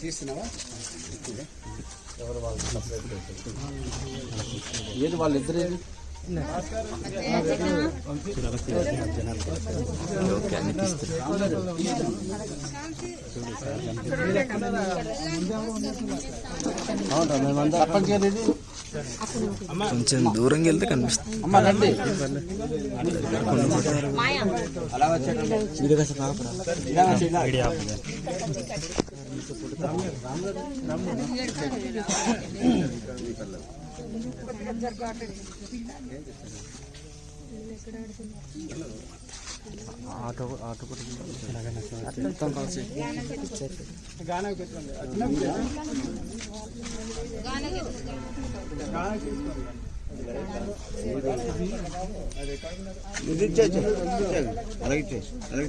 తీస్తున్నావా ఏది వాళ్ళిద్దరు కొంచెం దూరంగా వెళ్తే కనిపిస్తుంది. అమ్మ రండి. ఆటో ఆటో కూడా అలాగే అలాగే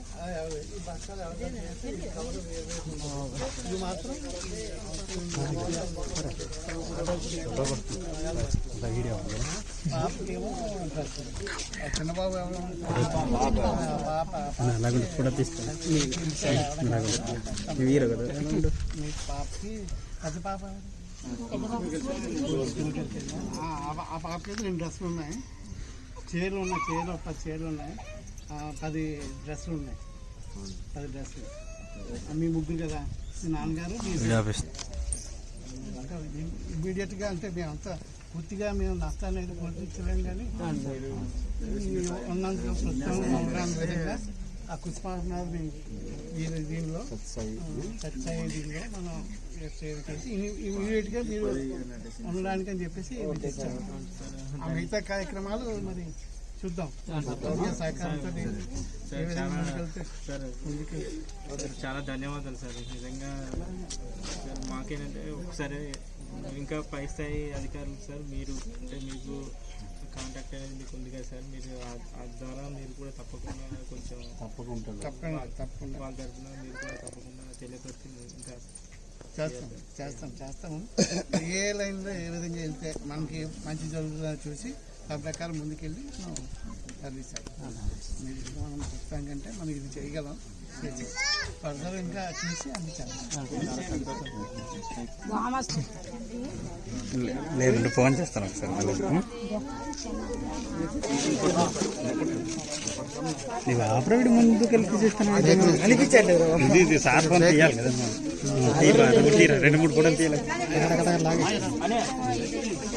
అలాగే కూడా తీస్తాను వీరు కదా మీ పాపకి పాప ఆ, ఆ- పాపకి రెండు డ్రెస్సులు ఉన్నాయి చీరలు ఉన్నాయి చీరలు పది చీరలు ఉన్నాయి పది డ్రెస్సులు ఉన్నాయి. పది డ్రెస్సులు. మీ ముగ్గురు కదా మీ నాన్నగారు ఇమీడియట్గా అంటే మేమంతా పూర్తిగా మేము నష్టాన్ని అయితే పోషించలేం కానీ ఉన్నందుకు ప్రస్తుతం ఉండడానికి విధంగా ఆ కుష్మానాథ్ దీని దీనిలో సత్సాయి దీనిలో మనం చేసి ఇమీడియట్గా మీరు ఉండడానికి అని చెప్పేసి ఆ మిగతా కార్యక్రమాలు మరి చూద్దాం. సహకారంతో చాలా ధన్యవాదాలు సార్. నిజంగా మాకేంటంటే ఒకసారి ఇంకా పై స్థాయి అధికారులు సార్ మీరు అంటే మీకు కాంటాక్ట్ అనేది మీకు ఉంది కదా సార్. మీరు ఆ- ద్వారా మీరు కూడా తప్పకుండా కొంచెం తప్పకుండా. తప్పకుండా తప్పకుండా. వాళ్ళ తరఫున మీరు కూడా తప్పకుండా తెలియపరిచి ఇంకా చేస్తాం. చేస్తాం చేస్తాము. ఏ లైన్లో ఏ విధంగా వెళ్తే మనకి మంచి జరుగుతుందో చూసి దాని ప్రకారం ముందుకెళ్ళి మనం సర్వీస్ మీరు మనం చెప్తాం కంటే మనం ఇది చేయగలం. ఫర్దర్ ఇంకా చూసి అందించాలి. లేదు ఫోన్ చేస్తాను ఒకసారి మళ్ళీ. నీవు ఆపరేట్ ముందుకు వెళ్ళి తీసేస్తాను ఇది ఇది సార్ ఫోన్ తీయాలి కదా. రెండు మూడు ఫోటోలు తీయాలి.